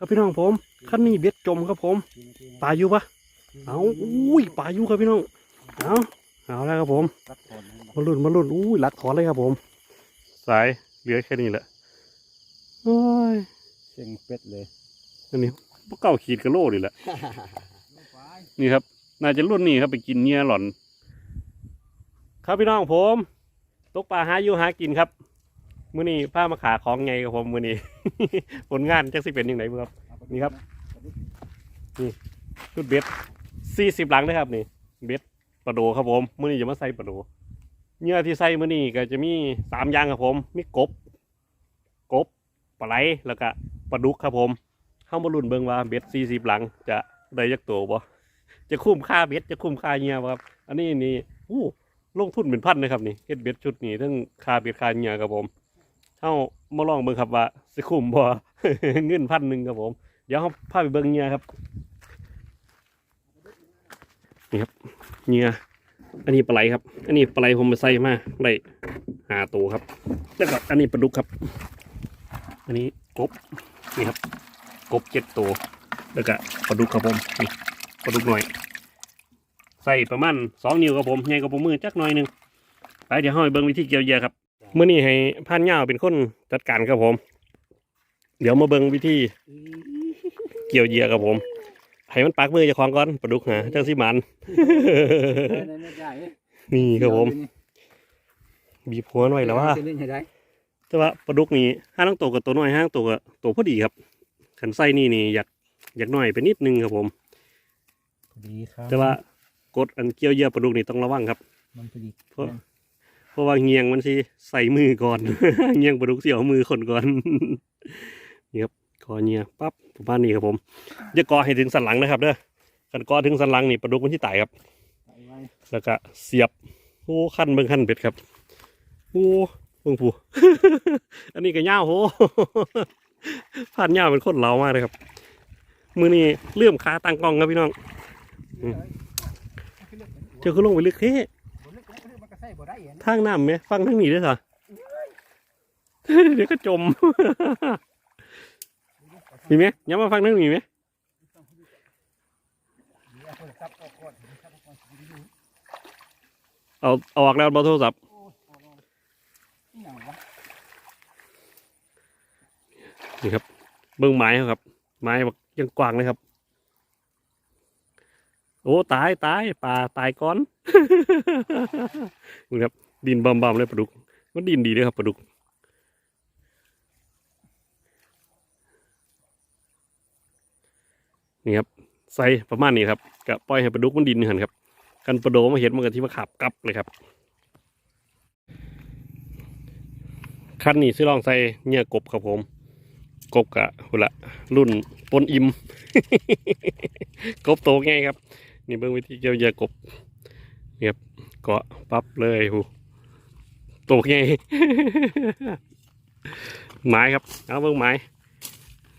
ครับพี่น้องผมขั้นนี้เบ็ดจมครับผมปลาอยู่ปะเอาอุ้ยปลาอยู่ครับพี่น้องเอาเอาแล้วครับผมรักถอนให้มาลุ่นมาลุ่นอุ้ยหลักถอนเลยครับผม สายเหลือแค่นี้แหละโอ้ยเสียงเป็ดเลยอันนี้พวกเก้าขีดกะโลนี่แหละนี่ครับ น่าจะรุ่นนี้ครับไปกินเนื้อหล่อน ครับพี่น้องผม ตกปลาหาอยู่หากินครับ มื้อนี้ผ้ามาขาของไงกับผมมื้อนี้ ผลงานจักสิเป็นยังไงบ้างครับ นี่ครับ นี่ชุดเบ็ดสี่สิบหลังนะครับนี่ เบ็ดปลาโดครับผมมื้อนี้จะมาใส่ปลาโดเนื้อที่ใส่มื้อนี้ก็จะมีสามอย่างครับผม มีกบ กบปลาไหลแล้วก็ปลาดุกครับผมเข้ามาลุ้นเบิ่งว่าเบ็ดสี่สิบหลัง จะได้ยักตัวบ่จะคุ้มค่าเบ็ดจะคุ้มค่าเนื้อบ่ครับ อันนี้นี่อู้ลงทุนเป็นพันนะครับนี่เฮ็ดเบ็ดชุดนี้ทั้งค่าเบ็ดค่าเนื้อครับผม เข้ามาลองเบิ่งครับว่าสิคุ้มบ่เงินพันหนึ่งครับผม เดี๋ยวเขาพาไปเบิ่งเนื้อครับนี่ครับเนื้ออันนี้ปลาไหลครับ อันนี้ปลาไหลผมไปใส่มาได้หาตัวครับแล้วก็อันนี้ปลาดุกครับ อันนี้กบนี่ครับ กบเจ็ดตัวแล้วก็ปลาดุกครับผมนี่ปลาดุกหน่อย ใส่ประมาณสองนิ้วครับผมใหญ่กว่าผมมือจักหน่อยหนึ่งไปเดี๋ยวห้อยเบิ้งวิธีเกี่ยวเยื่อครับ เมื่อนี้ให้พันเงาวเป็นคนจัดการครับผม เดี๋ยวมาเบิ้งวิธี เกี่ยวเหยื่อครับผม ให้มันปักมือเจะคล้าของก่อนปลาดุกหาจังสิหมัน นี่ครับผม บีบหัวหน่อยแล้วว่าเล่นให้ได้แต่ว่าปลาดุกนี่ห้าต้องโตกับตัวน้อยห้างโตกับตัวพอดีครับขันไส้นี่นี่อยากอยากน้อยไปนิดนึงครับผมดีครับแต่ว่ากดอันเกี่ยวเหยื่อปลาดุกนี่ต้องระวังครับ มันพอดีเพราะ เพราะว่าเงียงมันสิใส่มือก่อน เงียงปลาดุกเสียวมือคนก่อนนี่ครับกอเงียปั๊บประมาณนี้ครับผมอย่ากอให้ถึงสันหลังนะครับเด้อขันกอถึงสันหลังนี่ปลาดุกมันที่ตายครับแล้วก็เสียบโอ้ขั้นเบิ่งขั้นเป็ดครับโอ้เบิ่งผู้อันนี้ก็ย่าโหผ่านย่าเป็นคนเหลามากเลยครับมือนี้เลื่อมขาตั้งกล้องครับพี่น้องเจ้าคือลงไปลึกเท่ ทางน้ำไหมฟังทางนี้ด้วยสิเดี๋ยวก็จมมีไหมย้ำมาฟังทางนี้ไหมเอาเอาออกแล้วเบอร์โทรศัพท์นี่ครับ เบิ้งไม้เขาครับ ไม้บักยังกว้างเลยครับ โอ้ ตายตายปลาตายก้อน นี่ครับ ดินบำบำเลยปลาดุก มันดินดีเลยครับปลาดุก นี่ครับใส่ประมาณนี้ครับก็ปล่อยให้ปลาดุกมันดินหันครับ กันปลาโดมาเห็นมันก็ที่มาขับกลับเลยครับคันนี้ซื้อลองใส่เนื้อกบครับผม กบกะหุละรุ่นปนอิมกบโตง่ายครับ นี่เบิ่งวิธีเกี่ยวเหยื่อกบ เกาะปั๊บเลยหูตง่ายไม้ครับเอาเบิ่งไม้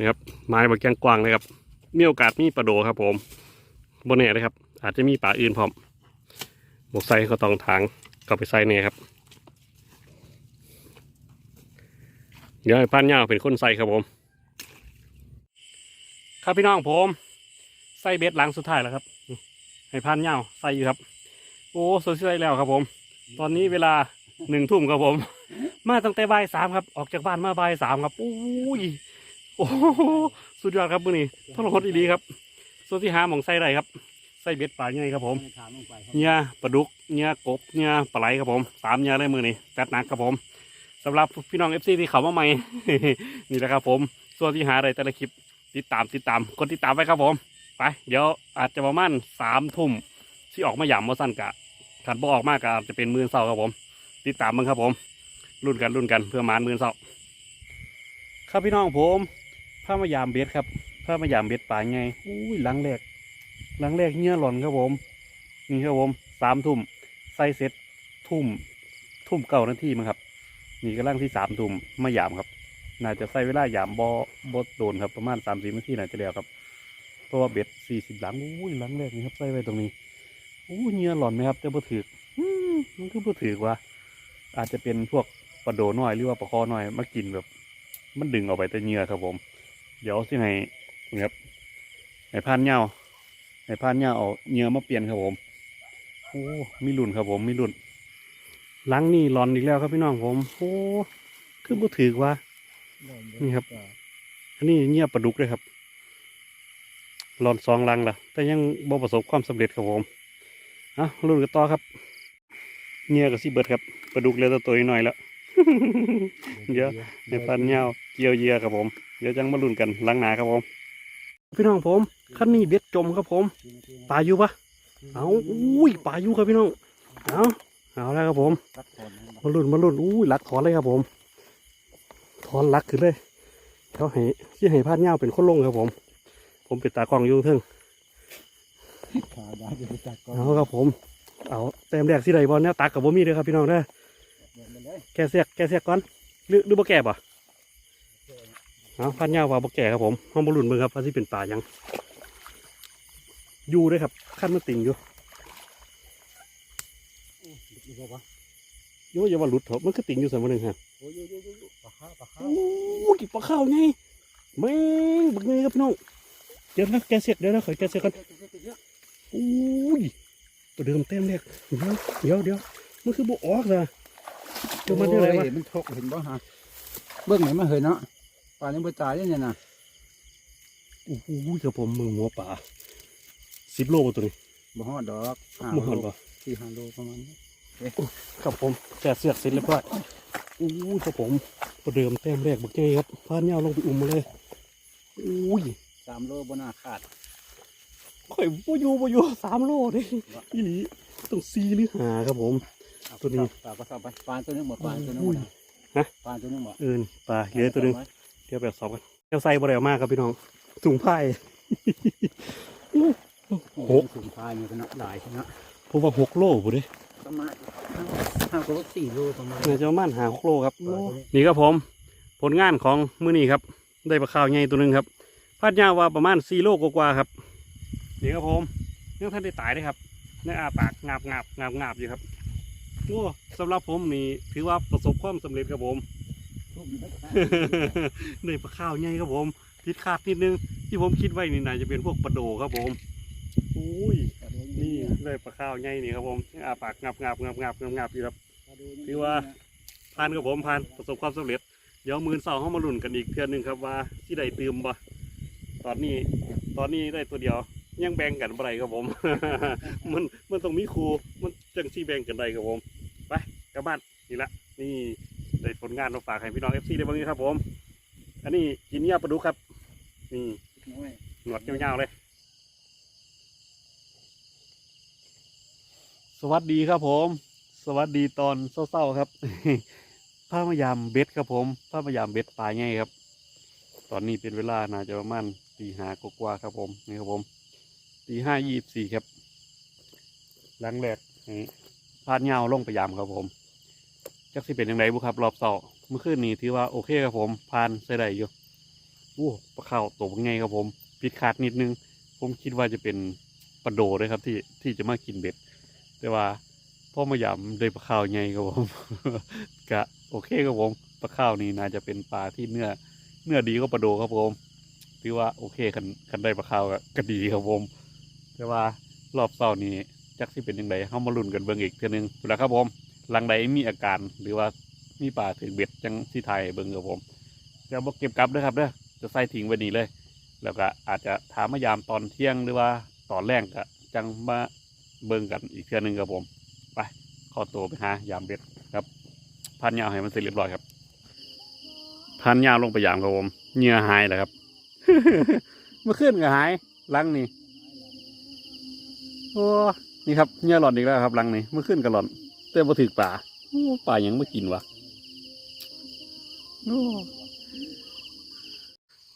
นี่ครับไม้บักแกงกว้างเลยครับมีโอกาสมีปลาโดครับผมบนแน่เลยครับ อาจจะมีป่าอื่นพร้อมบกใส่ก็ต้องทางก็ไปใส่เนี่ยครับเดี๋ยวให้พันยาวเป็นคนใสครับผม ครับพี่น้องผมใส่เบ็ดหลังสุดท้ายแล้วครับ ให้พันยาวใส่อยู่ครับ โอ้สวยๆแล้วครับผม ตอนนี้เวลาหนึ่งทุ่มครับผม มาตั้งแต่บ่ายสามครับ ออกจากบ้านมาบ่ายสามครับโอ้ยโอ้โหสุดยอดครับมื่อนี้ทรหดดีครับส่วนที่หาหมองใส่ได้ครับใส่เบ็ดป่าใหญ่ครับผมเนื้อปลาดุกเนื้อกบเนื้อปลาไหลครับผมสามเนื้อเลยมือนี่จัดหนักครับผมสำหรับพี่น้องเอฟซีที่เขามาใหม่นี่แหละครับผม ส่วนที่หาอะไรแต่ละคลิปติดตามติดตามกดติดตามไว้ครับผม ไป เดี๋ยวอาจจะประมาณสามทุ่มที่ออกมาหยามมาสั้นกะ ขันบ่ออกมากกอาจจะเป็นมือเศร้าครับผม ติดตามมึงครับผมรุ่นกันรุ่นกันเพื่อมานมือเศร้าครับพี่น้องผมผ้ามายามเบ็ดครับผ้ามายามเบ็ดป่าไงอุ้ยหลังแรกหลังแรกเงี้ยหล่อนครับผมนี่ครับผมสามทุ่มใส่เสร็จทุ่มทุ่มเก้านาทีมั้งครับ นี่กำลังที่สามทุ่มมายามครับ น่าจะใส่เวลายามบอบโดนครับประมาณสามสิบนาทีน่าจะแล้วครับเพราะว่าเบ็ดสี่สิบหลังอุ้ยหลังแรกนี่ครับใส่ไว้ตรงนี้ อู้เงี้ยหล่อนไหมครับแต่บ่ถือมันคือบ่ถือว่าอาจจะเป็นพวกปลาโดน้อยหรือว่าปลาคอน้อยมากินแบบ มันดึงออกไปแต่เหงื่อครับผม เดี๋ยวสิให้นี่ครับไอ้พานเหย้าไอ้พานเหย้าเอาเหงื่อมาเปลี่ยนครับผมโอ้มีรุ่นครับผมมีรุ่นหลังนี่หลอนอีกแล้วครับพี่น้องผมโอ้คือบ่ถือว่านี่ครับ อันนี้เงียบปลาดุกเลยครับหลอนสองลังละแต่ยังบ่ประสบความสำเร็จครับผม อะรุ่นกันต่อครับเงียกับซีเบิร์ดครับปลาดุกเลือตัวน้อยแล้วเดี๋ยวในพันเหย้าเกี่ยวเยียครับผม เดี๋ยวจังมาลุ้นกันหลังหนาครับผม พี่น้องผมขั้นนี้เบ็ดจมครับผมปลาอยู่ปะเอาอุ้ยปลาอยู่ครับพี่น้องเอาเอาแล้วครับผมมาลุ้นมาลุ้นอุ้ยหลักถอนเลยครับผม ถอนหลักขึ้นเลยเขาให้ที่ให้พาดเหย้าเป็นคนลงครับผม ผมเป็นตากล้องอยู่เทิง ขาดาจะไปจัดก่อนเอาครับผม เอาแต้มแรกสิใดบอลเนี่ยตักกับบ่มีเลยครับพี่น้องเด้อเดินไปเลยแกเสียกแกเสียกก่อนหรือหรือบ่แก่ป่ะเอาพันยาวว่าบ่แก่ครับผมห้องบอลลุนเบิ่งครับว่าสิเป็นป่าหยังอยู่เด้วยครับขั้นมันติ่งอยู่ดูบ่วะโย่อย่าว่าหลุดเถอะมันก็ติ่งอยู่สมอหนึ่งฮะโอ้ยโยโยโยโยปลาข้าวปลาข้าวโอ้ยปลาข้าวไงแม่งบักไงครับพี่น้องเดี๋ยวนะแกเสียกเดี๋ยวนะขอแกเสียกก่อนโอ้ยตัวเดิมเต็มเลยเดี๋ยวเดี๋ยวเดี๋ยวมันคือบ่ออกซะเดี๋ยวมันได้อะไรวะโยมันทกเห็นบ่ฮะเบื้องไหนมาเหยเนาะปลายังบ่ตายเนี่ยนะโอ้โหครับผมมึงหัวป่าสิบโลบ่ตัวนี้บ่ฮอดดอกห้าบ่หันโลบ่สี่ห้าโลประมาณนี้ครับผมแกะเสือกเสร็จเรียบร้อยอู้ยครับผมประเดิมแต้มแรกบักเจ้ครับพานยาวลงไปอุ้มมาเลยอุ้ยสามโลบ่น่าขาด ข่อยบ่อยู่บ่อยู่สามโลเด้อีหลีต้องซีหรือหาครับผมเอาตัวนี้ปลาก็สอบไปปลาตัวนึงหมดปลาตัวนึงหอุ้มยดฮะปลาตัวนึงหมดเอินปลาเหลือตัวหนึงเดี๋ยวแบบสอบกันเดี๋ยวใส่บ่ได้เอามากครับพี่น้องถุงผ้าโอ้โอ้โหถุงพายนี่ก็เนาะหลายเนาะผมว่าหกโลบ่เด้ประมาณห้าก็สี่โลประมาณน่าจะประมาณหาหกโลครับปลาตัวนี้นี่ครับผม ผลงานของมื้อนี้ครับ ได้ปลาข้าวใหญ่ตัวหนึ่งครับพาดยาวว่าประมาณสี่โลกว่าๆครับ นี่ครับผมยังท่านได้ตายเลยครับในอาปากงาบงาบงาบงาบอยู่ครับโอ้สำหรับผมนี่ถือว่าประสบความสำเร็จครับผมได้ปลาข้าวใหญ่ครับผมผิดคาดนิดนึงที่ผมคิดไว้นี่น่าจะเป็นพวกปลาโดครับผมอุ้ยนี่ได้ปลาข้าวใหญ่นี่ครับผมอาปากงับงับงับงับงับงับอยู่ครับถือว่าผ่านกับผมผ่านประสบความสำเร็จ เดี๋ยวมือเสาเข้ามาลุ้นกันอีกเทื่อหนึงครับว่าที่ใดตืมบ่ตอนนี้ ตอนนี้ได้ตัวเดียว ยังแบ่งกันบ่ไรครับผม มันมันต้องมีครูมันจังซี่แบ่งกันได้ครับผมไปกลับบ้านนี่ละนี่ได้ผลงานมาฝากให้พี่น้องเอฟซีได้บ้างนี้ครับ ผม อันนี้กินเงียบปลาดุกครับนี่หนวดยาวๆเลย สวัสดีครับผม สวัสดีตอนเศร้าๆครับพามายามเบ็ดครับผมพามายามเบ็ดปลาไงครับ ตอนนี้เป็นเวลาน่าจะประมาณตีหากว่าครับผมนี่ครับผม ตีห้ายี่สิบสี่ครับหลังแรกพาดเงาลงไปยามครับผม จักสิเป็นยังไงบุครับ รอบเสาเมื่อคืนนี้ถือว่าโอเคครับผมพานใส่ได้อยู่โอ้ปลาเข้าวตัวไงครับผมผิดขาดนิดนึง ผมคิดว่าจะเป็นปลาโดเลยครับ ที่ที่จะมากินเบ็ด แต่ว่าพ่อมายำได้ปลาข้าวไงครับผมกะโอเคครับผมปลาข้าวนี่น่าจะเป็นปลาที่เนื้อเนื้อดีก็ปลาโดครับผมถือว่าโอเคคันคันได้ปลาข้าวก็ดีครับผม แต่ว่ารอบเศร้านี้จักที่เป็นยังไงเข้ามาลุ้นกันเบิ่งอีกเทีนึงแล้วครับผมหลังใดมีอาการหรือว่ามีปลาถึงเบ็ดจังที่ไทยเบิ่งครับผมเดี๋ยวบอกเก็บกลับด้วยครับเด้อจะใส่ทิ้งไว้นี่เลย แล้วก็อาจจะถามมายามตอนเที่ยงหรือว่าตอนแรกก็จังมาเบิ่งกันอีกเทื่อนึงครับผม ไปขอตัวไปหายามเบ็ดครับ พันยาวให้มันเสร็จเรียบร้อยครับ พันยาวลงไปยามครับผมเหงื่อหายแล้วครับเมื่อคืนก็หายลังนี่ โอ้นี่ครับเหงื่อหลอนอีกแล้วครับหลังนี่เมื่อคืนก็หลอนแต่บ่ถือป่าโอ้ป่ายังไม่กินวะโอ้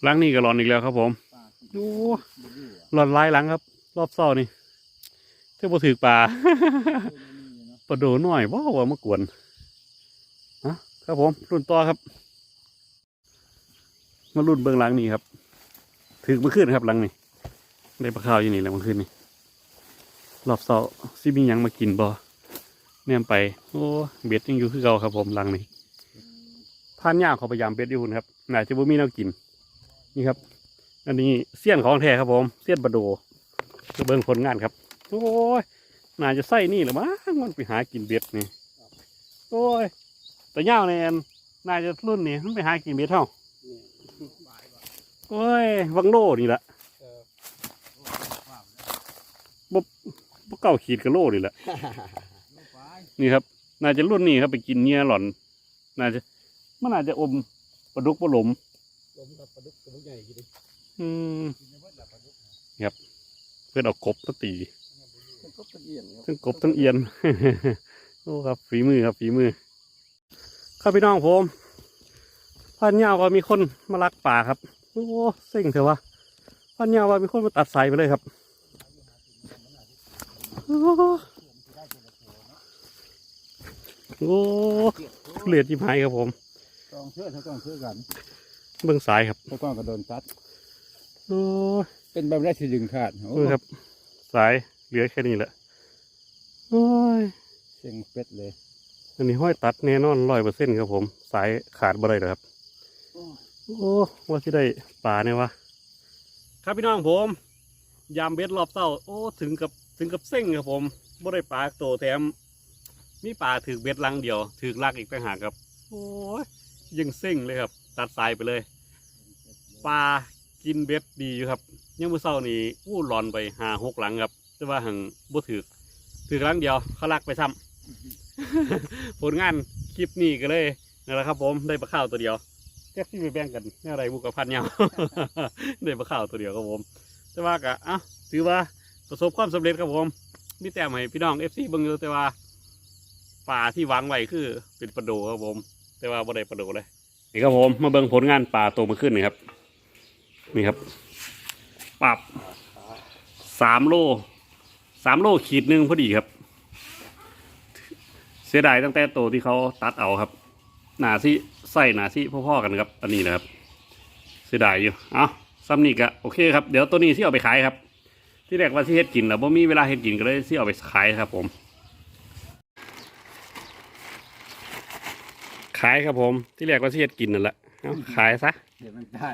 หลังนี่ก็หลอนอีกแล้วครับ ผมโอ้หลอนลายหลังครับ รอบเศร้านี่เท่าบ่ถือป่าปลาโดหน่อยว้าว่ามากวนฮะครับผมรุ่นต่อครับ มารุ่นเบื้องหลังนี่ครับถือมาขึ้นครับหลังนี่ได้ปลาข้าวอยู่นี่แหล้วมาขึ้นนี่ รอบเสาซิมียังมากินบ่แนมไป โอ้เบ็ดยังอยู่คือเก่าครับผมลังนี่พานย่างเขาพยายามเบ็ดอยู่หุ่นครับน่าจะบ่มีแนวกิน นี่ครับ อันนี้เสี้ยนของแท้ครับผม เสี้ยนบะโดจะเบิ่งผลงานครับ โอ้ยน่าจะใส่นี่หรือมั้งมันไปหากินเบ็ดนี่โอ้ยแต่เงาเนี่ยน่าจะรุ่นนี่มันไปหากินเบ็ดเท่าโอ้ยวังโลนี่แหละบ่ บ่เก้าขีดกับโลนี่แหละนี่ครับ น่าจะรุ่นนี้ครับไปกินเงี้ยหล่อน น่าจะมันน่าจะอมปลาดุกปลาหลมลมกับปลาดุกตัวใหญ่กี่ดิอืมกินในวัดละปลาดุกเพื่อนเอากบมาตีมันก็เป็นเอียนครับทั้งกบทั้งเอียนโอ้ครับฝีมือครับฝีมือครับพี่น้องผมพันยาวก็มีคนมาลักป่าครับโอ้เซ็งเถอะวะพันยาวว่ามีคนมาตัดสายไปเลยครับ โอ้โอ้เลือดยิ้มหายครับผมต้องเชื่อถ้าต้องเชื่อกันเบื้องสายครับถ้าต้องกระโดนตัดโอ้เป็นแบบแรกที่ดึงขาดโอ้เออครับ สายเหลือแค่นี้แหละโอ้ยเสียงเป็ดเลยอันนี้ห้อยตัดแน่นอนร้อยเปอร์เซ็นต์ครับผม สายขาดบ่ได้เลยครับ โอ้ว่าที่ได้ป่าเนี่ยวะครับพี่น้องผม ยามเบ็ดรอบเต้า โอ้ ถึงกับ ถึงกับเส้งครับผมบ่ได้ปลาโตแถม มีปลาถือเบ็ดลังเดียวถือลากอีกต่างหากครับ โอ้ยยังเส้งเลยครับ ตัดสายไปเลย ปลากินเบ็ดดีอยู่ครับ ยังมื้อเช้านี่อู้หลอนไปหาหกหลังครับ แต่ว่าหังบ่ถือถือหลังเดียวเขาลักไปซ้ำผลงานคลิปนี้ก็เลยนั่นแหละครับผมได้ปลาข้าวตัวเดียวแท็กซี่ไปแบ่งกันแนวไรบุกกับพันยาวได้ปลาข้าวตัวเดียวครับผม แต่ว่ากะอะถือว่า ประสบความสำเร็จครับผมมีแต้มให้พี่น้องเอฟซีเบิ่งอยู่แต่ว่าป่าที่วางไว้คือเป็นปลาโดครับผม แต่ว่าบ่ได้ปลาโดเลยนี่ครับผมมาเบิ่งผลงานป่าโตมาขึ้นนี่ครับ นี่ครับปรับสามโลสามโลขีดหนึ่งพอดีครับ เสียดายตั้งแต่โตที่เขาตัดเอาครับ หนาที่ใส่หนาที่พ่อๆกันครับ อันนี้นะครับ เสียดายอยู่ เอาซ้ำนี่ก็โอเคครับ เดี๋ยวตัวนี้ที่เอาไปขายครับ ที่แรกว่าที่เฮ็ดกินแล้วบ่มีเวลาเฮ็ดกินก็เลยที่เอาไปขายครับ ผม ขายครับผม ที่แรกว่าที่เฮ็ดกินนั่นแหละเอาขายซะเดี๋ยวมันได้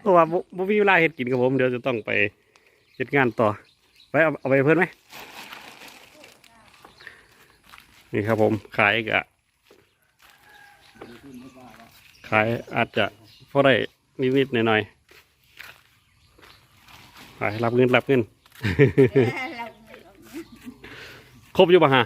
เพราะว่าบ่บ่มีเวลาเฮ็ดกินครับผมเดี๋ยวจะต้องไปเฮ็ดงานต่อไปเอาเอาไปเพิ่นไหมนี่ครับผมขายกะขายอาจจะพอได้นิดๆหน่อยๆ ขายรับเงินรับเงิน ครบอยู่ปะฮะ